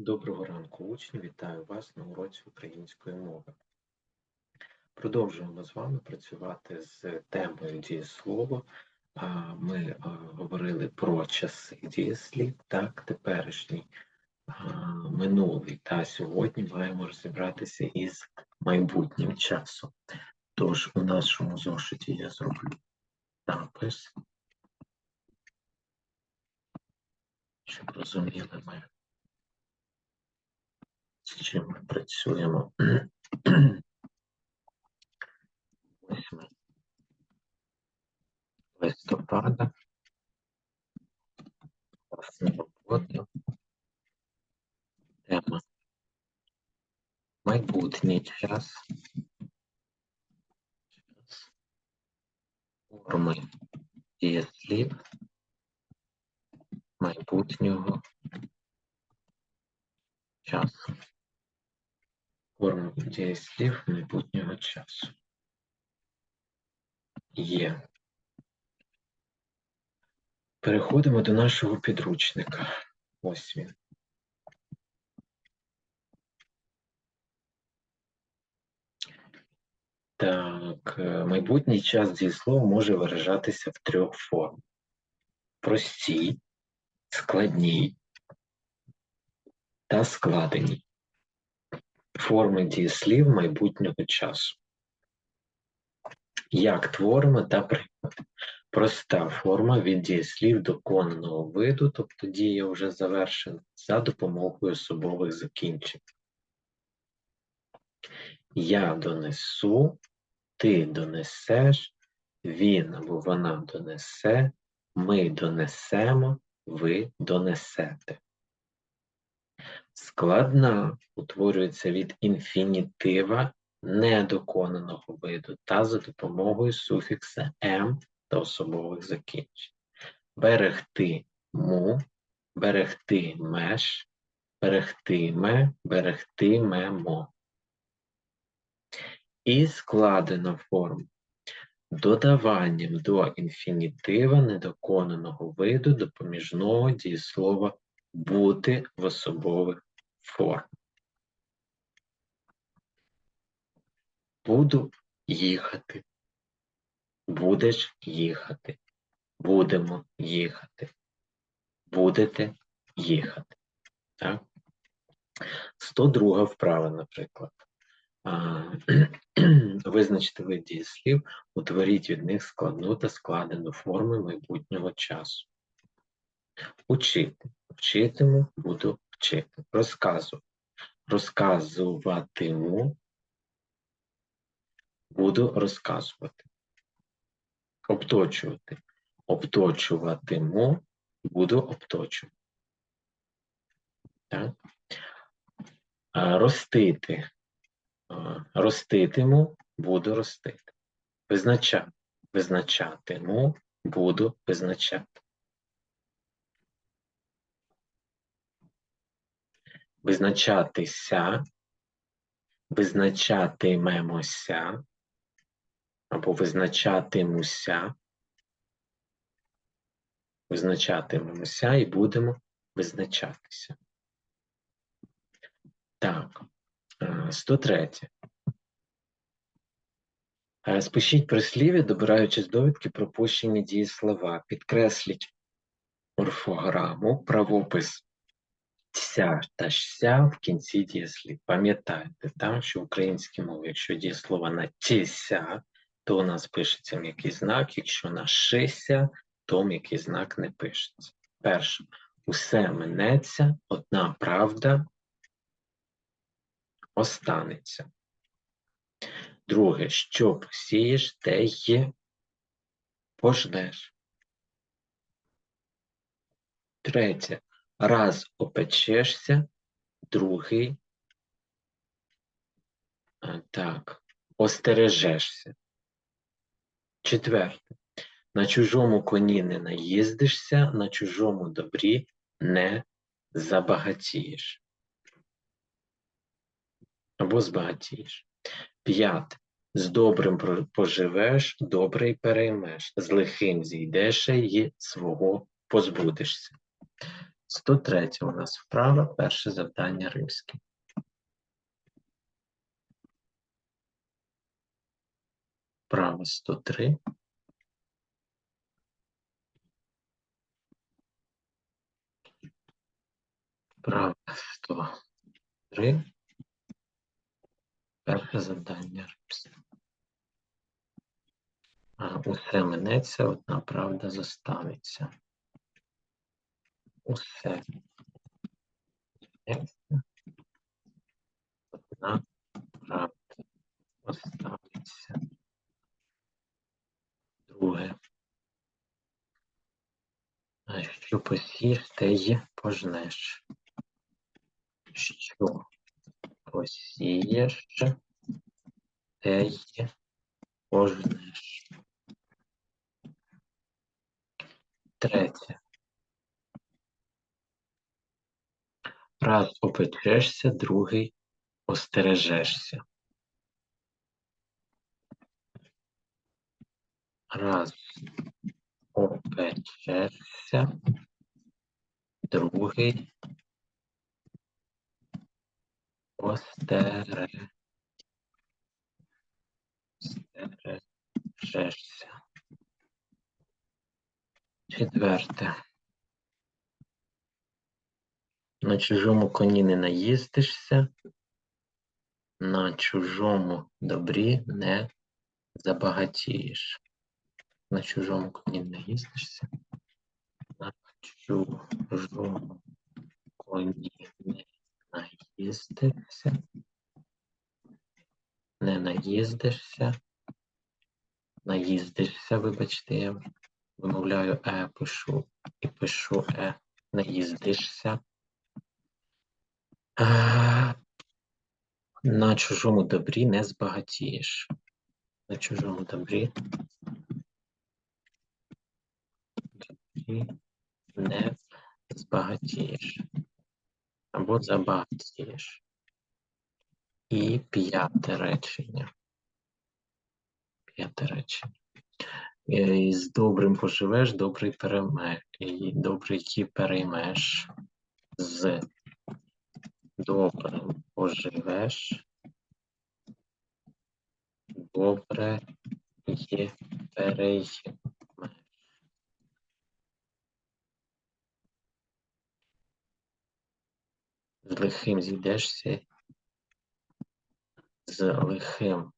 Доброго ранку, учні! Вітаю вас на уроці української мови. Продовжуємо з вами працювати з темою дієслово. А, Ми говорили про часи дієслів, так, теперішній, минулий та сьогодні маємо розібратися із майбутнім часом. Тож у нашому зошиті я зроблю напис, щоб розуміли ми чим ми працюємо. Ось ми листопада. Власне робота. Тема. Майбутній час. Час. Форми дієслів майбутнього часу форму дієслів майбутнього часу. Є. Переходимо до нашого підручника. Ось він. Так, е, майбутній час дієслов може виражатися в трьох формах: простій, складній та складеній форми дієслів майбутнього часу. Як творимо та приклади. Проста форма від дієслів доконаного виду, тобто дія вже завершена, за допомогою особових закінчень. Я донесу, ти донесеш, він або вона донесе, ми донесемо, ви донесете. Складна утворюється від інфінітива недоконаного виду та за допомогою суфікса «м» та особових закінчень. Берегти му, берегти меш, берегтиме, берегтимемо. І складена форма додаванням до інфінітива недоконаного виду допоміжного дієслова бути в особових форм. Буду їхати. Будеш їхати. Будемо їхати. Будете їхати. Так? 102 вправа, наприклад. А, Визначте вид дієслів, утворіть від них складну та складену форми майбутнього часу. Учити. Вчитиму, буду вчити. Розказу. Розказуватиму, буду розказувати. Обточувати. Обточуватиму, буду обточувати. Так? Ростити. Роститиму, буду ростити. Визначати. Визначатиму, буду визначати. Визначатися, визначатимемося або визначатимуся, визначатимемося і будемо визначатися. Так, 103. Спишіть прислів'я, добираючи з довідки пропущені дієслова. Підкресліть орфограму, правопис ся та ся в кінці дієслів. Пам'ятайте, так, що в українській мові, якщо дієслова на тіся, то у нас пишеться м'який знак, якщо на шися, то м'який знак не пишеться. Перше, усе минеться, одна правда останеться. Друге, що посієш, те й пожнеш. Третє, раз опечешся, другий так, остережешся. Четверте. На чужому коні не наїздишся, на чужому добрі не забагатієш. Або збагатієш. П'яте. З добрим поживеш, добре переймеш, з лихим зійдеш і свого позбудешся. 103 у нас вправа, перше завдання римське. Вправа 103. Вправа 103. Перше завдання римське. Усе минеться, одна правда зоставиться. Усе одна правда зоставиться. Друге. А Що посієш, те й пожнеш. Що посієш, те й пожнеш. Третє. Раз опечешся, другий остережешся. Раз опечешся, другий остере. Стережешся. Четверте. На чужому коні не наїздишся, на чужому добрі не забагатієш. На чужому коні не наїздишся, на чужому коні не наїздишся, не наїздишся, наїздишся, вибачте, я вимовляю е, пишу і пишу е, наїздишся. На чужому добрі не збагатієш. На чужому добрі добрі не збагатієш. Або забагатієш. І п'яте речення. П'яте речення. Е, І з добрим поживеш, добрий перейме, і добрий і переймеш. З добрим поживеш, добре є переймеш. З лихим зійдешся, з лихим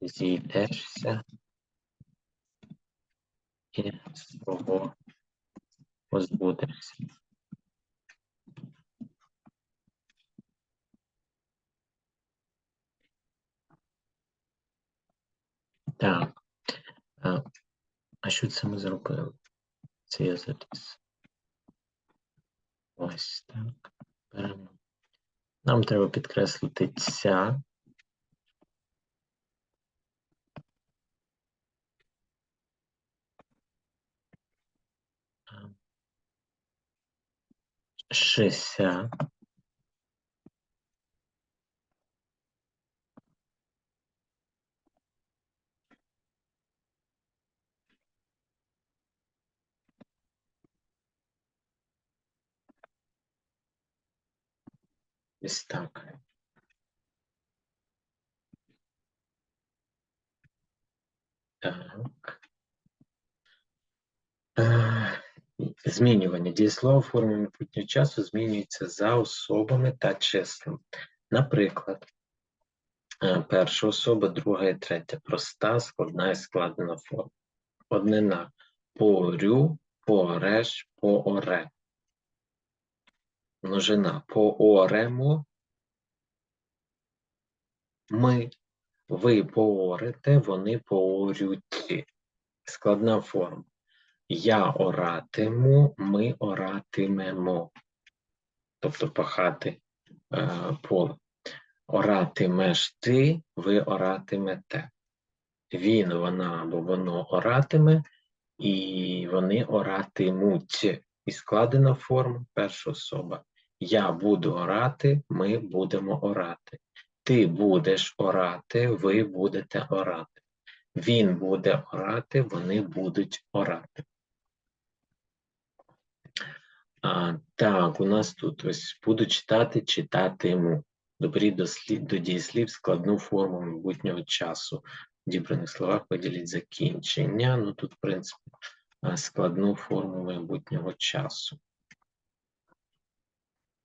зійдешся і свого позбудешся. Так. А, що це ми зробили? Це я заліз. Ось так. Нам треба підкреслити ця. Шися. Ось так. Так. Е, Змінювання дієслова в формі майбутнього часу змінюється за особами та числами. Наприклад, е, перша особа, друга і третя проста, складна і складена форма. Однина порю, пореш, пооре. Множина пооремо. Ми. Ви поорете, вони поорють. Складна форма. Я оратиму, ми оратимемо. Тобто пахати е, поле. Оратимеш ти, ви оратимете. Він, вона або воно оратиме, і вони оратимуть. І складена форма перша особа. Я буду орати, ми будемо орати. Ти будеш орати, ви будете орати. Він буде орати, вони будуть орати. А, так, у нас тут ось буду читати, читатиму. Доберіть до, слів, до дієслів складну форму майбутнього часу. В дібраних словах поділіть закінчення. Ну тут, в принципі, складну форму майбутнього часу.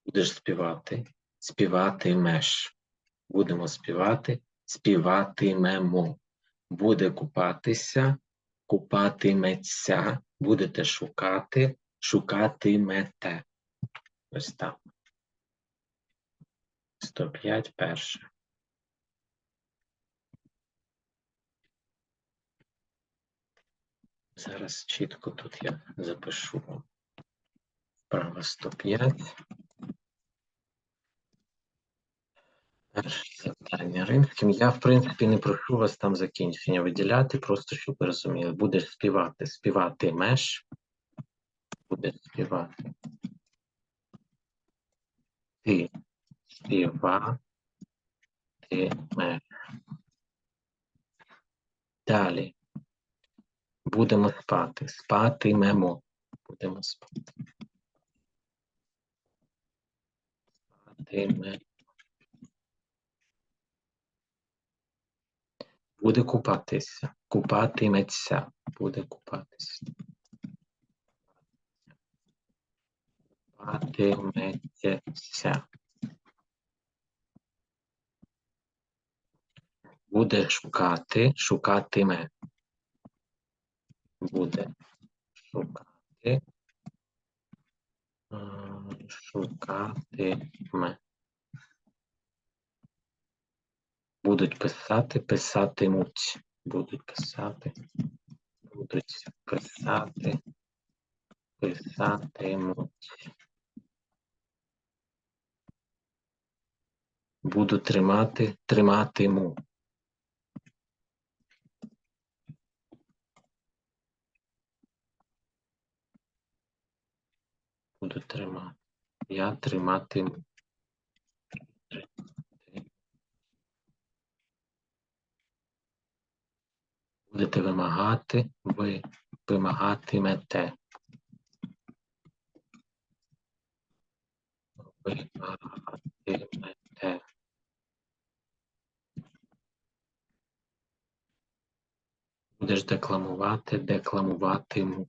Будеш співати, співатимеш. Будемо співати, співатимемо. Буде купатися, купатиметься. Будете шукати, шукатимете. Ось так. 105 перше. Зараз чітко тут я запишу. Вправа 105. Завдання римським. Я, в принципі, не прошу вас там закінчення виділяти, просто щоб ви розуміли. Будеш співати, співати співатимеш. Будеш співати. Ти співатимеш. Далі. Будемо спати. Спатимемо. Будемо спати. Спатиме. Буде купатися. Купатиметься. Буде купатися. Купатиметься. Буде шукати, шукатиме. Буде шукати. Шукатиме. Будуть писати, писатимуть. Будуть писати. Будуть писати. Писатимуть. Буду тримати, триматиму. Буду тримати. Я триматиму. Будете вимагати, ви вимагатимете. Вимагатимете. Будеш декламувати, декламуватиму.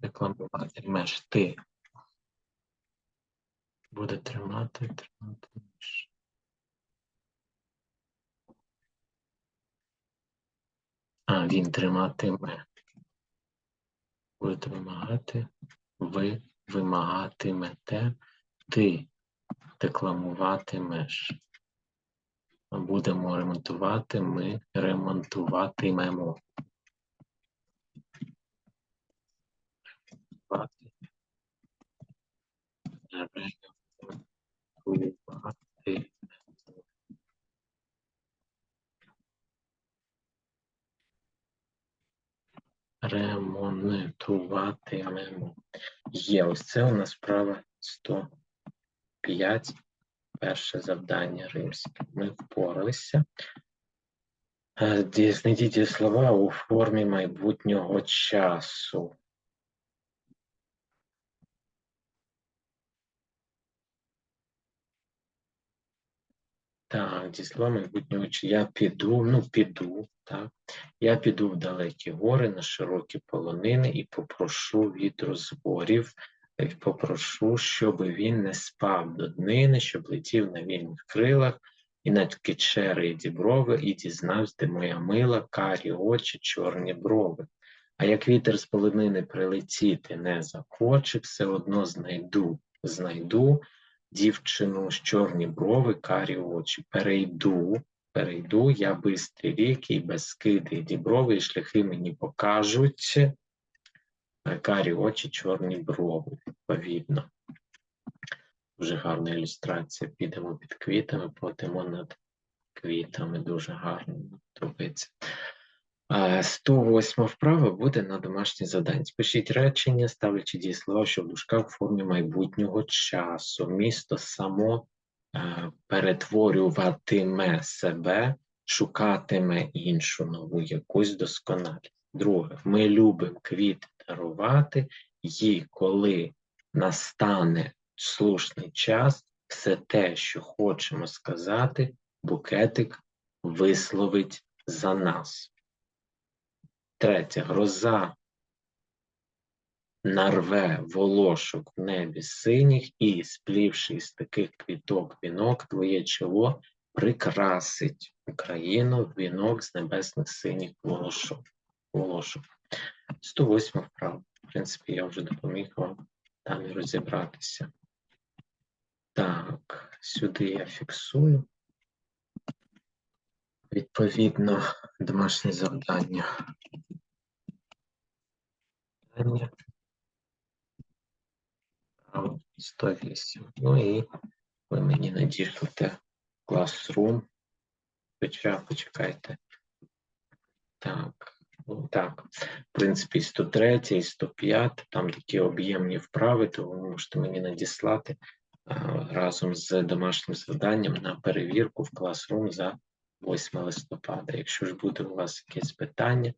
Декламуватимеш ти. Буде тримати, триматимеш. А, він триматиме. Будете вимагати. Ви вимагатимете. Ти декламуватимеш. Будемо ремонтувати, ми ремонтуватимемо. Ремонтувати. Ремонтуватимемо. Є, ось це у нас справа 105. Перше завдання римське. Ми впоралися. Е, ді- Знайдіть дієслова у формі майбутнього часу. Так, дієслова майбутнього. Я піду, ну піду, так. Я піду в далекі гори, на широкі полонини і попрошу від розборів, і попрошу, щоб він не спав до днини, щоб летів на вільних крилах, і над кичери і діброви, і дізнавсь, де моя мила, карі очі, чорні брови. А як вітер з полонини прилетіти не захоче, все одно знайду, знайду дівчину з чорні брови, карі очі. Перейду, перейду, я бистрі ріки, і без скиди, і діброви, і шляхи мені покажуть. Е, Карі очі, чорні брови, відповідно. Дуже гарна ілюстрація. Підемо під квітами, платимо над квітами. Дуже гарно робиться. 108 вправа буде на домашнє завдання. Спишіть речення, ставлячи дієслова, що в дужках в формі майбутнього часу. Місто само е, перетворюватиме себе, шукатиме іншу нову якусь досконалість. Друге, ми любимо квіти дарувати, і коли настане слушний час, все те, що хочемо сказати, букетик висловить за нас. Третє, гроза нарве волошок в небі синіх і, сплівши із таких квіток вінок, твоє чоло прикрасить Україну вінок з небесних синіх волошок. волошок. 108 вправа. В принципі, я вже допоміг вам там і розібратися. Так, сюди я фіксую. Відповідно, домашнє завдання. Право 108. Ну і ви мені надішлете Classroom. Хоча, почекайте. Так, ну так. В принципі, і 103 і 105, там такі об'ємні вправи, то ви можете мені надіслати а, разом з домашнім завданням на перевірку в Classroom за 8 листопада. Якщо ж буде у вас якесь питання,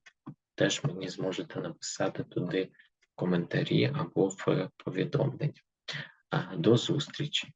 теж мені зможете написати туди в коментарі або в повідомлення. До зустрічі!